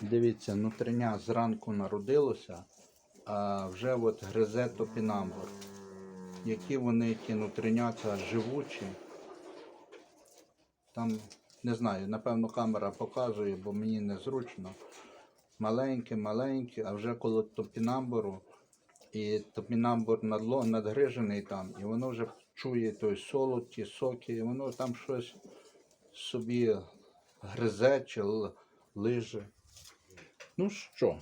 Дивіться, нутриня зранку народилося, а вже от гризе топінамбур. Які вони ті нутринята живучі. Там, не знаю, напевно, камера показує, бо мені незручно. Маленькі-маленькі, а вже коло топінамбуру. І топінамбур надло, надгрижений там, і воно вже чує той солод, ті соки, і воно там щось собі гризе чи лиже. Ну що,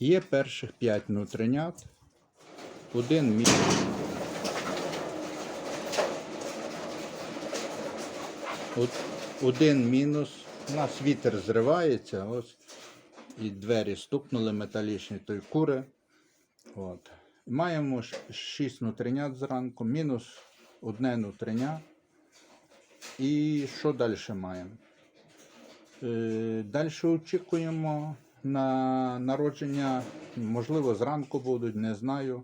є перших п'ять нутринят, один мій. Один мінус. У нас вітер зривається, ось і двері стукнули металічні, то й кури. От. Маємо ш- шість зранку, мінус одне нутриня. І що далі маємо? Е, Далі очікуємо на народження, можливо, зранку будуть, не знаю.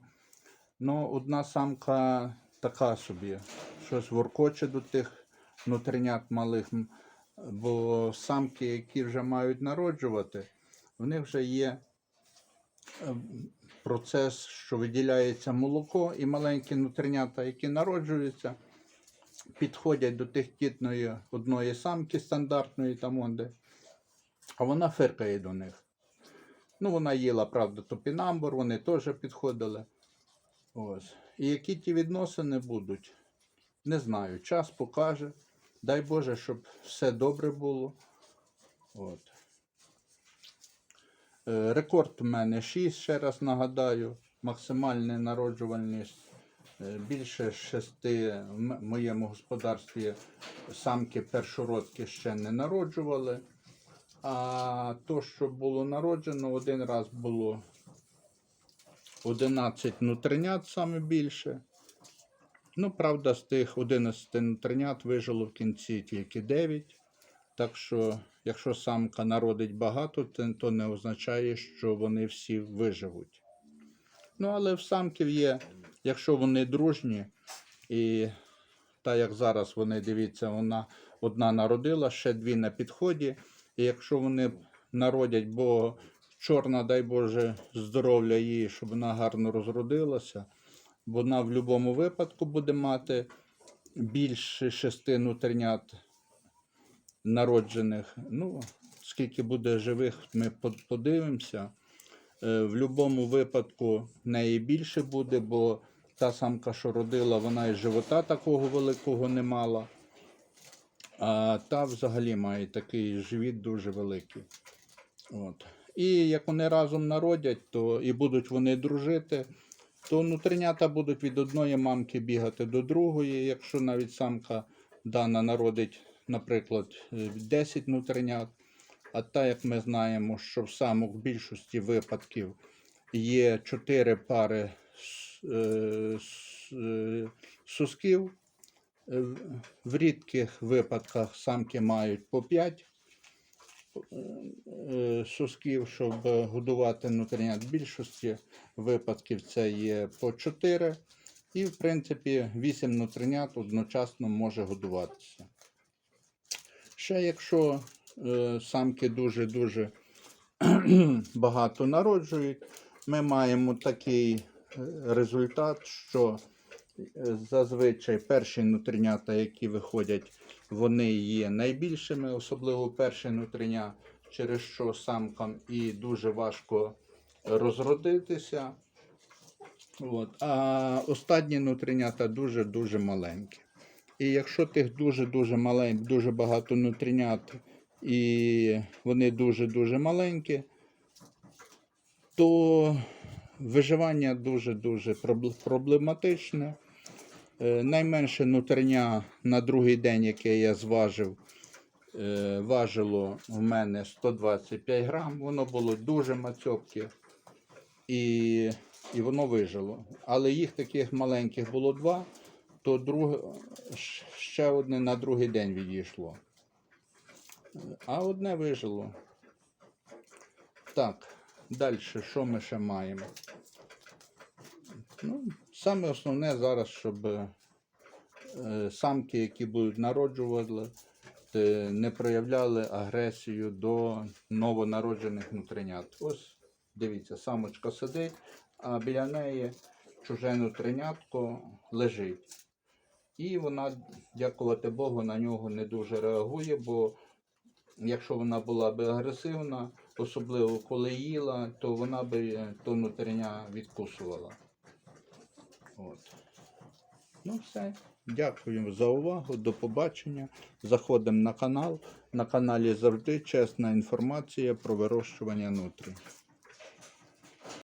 Ну, одна самка така собі, щось воркоче до тих нутринят малих, бо самки, які вже мають народжувати, в них вже є е, процес, що виділяється молоко, і маленькі нутринята, які народжуються, підходять до тих кітної одної самки стандартної там онде, а вона фиркає до них. Ну, вона їла, правда, топінамбур, вони теж підходили. Ось. І які ті відносини будуть, не знаю. Час покаже. Дай Боже, щоб все добре було. От. Е, Рекорд у мене 6, ще раз нагадаю. Максимальна народжувальність більше 6 в моєму господарстві самки першородки ще не народжували. А то, що було народжено, один раз було 11 нутринят саме більше. Ну, правда, з тих 11 нутринят вижило в кінці тільки 9. Так що, якщо самка народить багато, то, то не означає, що вони всі виживуть. Ну, але в самків є, якщо вони дружні, і та як зараз вони дивіться, вона одна народила, ще дві на підході. І якщо вони народять, бо чорна, дай Боже, здоров'я їй, щоб вона гарно розродилася, вона в будь-якому випадку буде мати більше шести нутринят народжених. Ну, скільки буде живих, ми подивимося. Е, В будь-якому випадку в неї більше буде, бо та самка, що родила, вона і живота такого великого не мала. А та взагалі має такий живіт дуже великий. От. І як вони разом народять, то і будуть вони дружити, то нутринята будуть від одної мамки бігати до другої. Якщо навіть самка дана народить, наприклад, е, 10 нутринят, а та, як ми знаємо, що в самок більшості випадків є 4 пари с- е, е. Е, в- рідких випадках самки мають по 5 е, сосків, щоб годувати нутринят. В більшості випадків це є по 4. І, в принципі, 8 нутринят одночасно може годуватися. Ще якщо самки дуже-дуже багато народжують, ми маємо такий е, результат, що е, зазвичай перші нутринята, які виходять, вони є найбільшими, особливо перші нутриня, через що самкам і дуже важко розродитися. От. А останні нутринята дуже-дуже маленькі. І якщо тих дуже-дуже маленьких, дуже багато нутринят, і вони дуже-дуже маленькі, то виживання дуже-дуже проблематичне. Е, Найменше нутриня на другий день, яке я зважив, е, важило в мене 125 грам. Воно було дуже мацьопке і, і воно вижило. Але їх таких маленьких було два, то друге, щ- ще одне на другий день відійшло. А одне вижило. Так, далі, що ми ще маємо? Ну, саме основне зараз, щоб е, самки, які будуть народжувати, е, не проявляли агресію до новонароджених нутринят. Ось дивіться, самочка сидить, а біля неї чуже нутринятко лежить. І вона, дякувати Богу, на нього не дуже реагує, бо якщо вона була би агресивна, особливо коли їла, то вона е, то нутриня відкусувала. От. Ну все. Дякую за увагу. До побачення. Заходимо на канал. На каналі завжди чесна інформація про вирощування нутрій.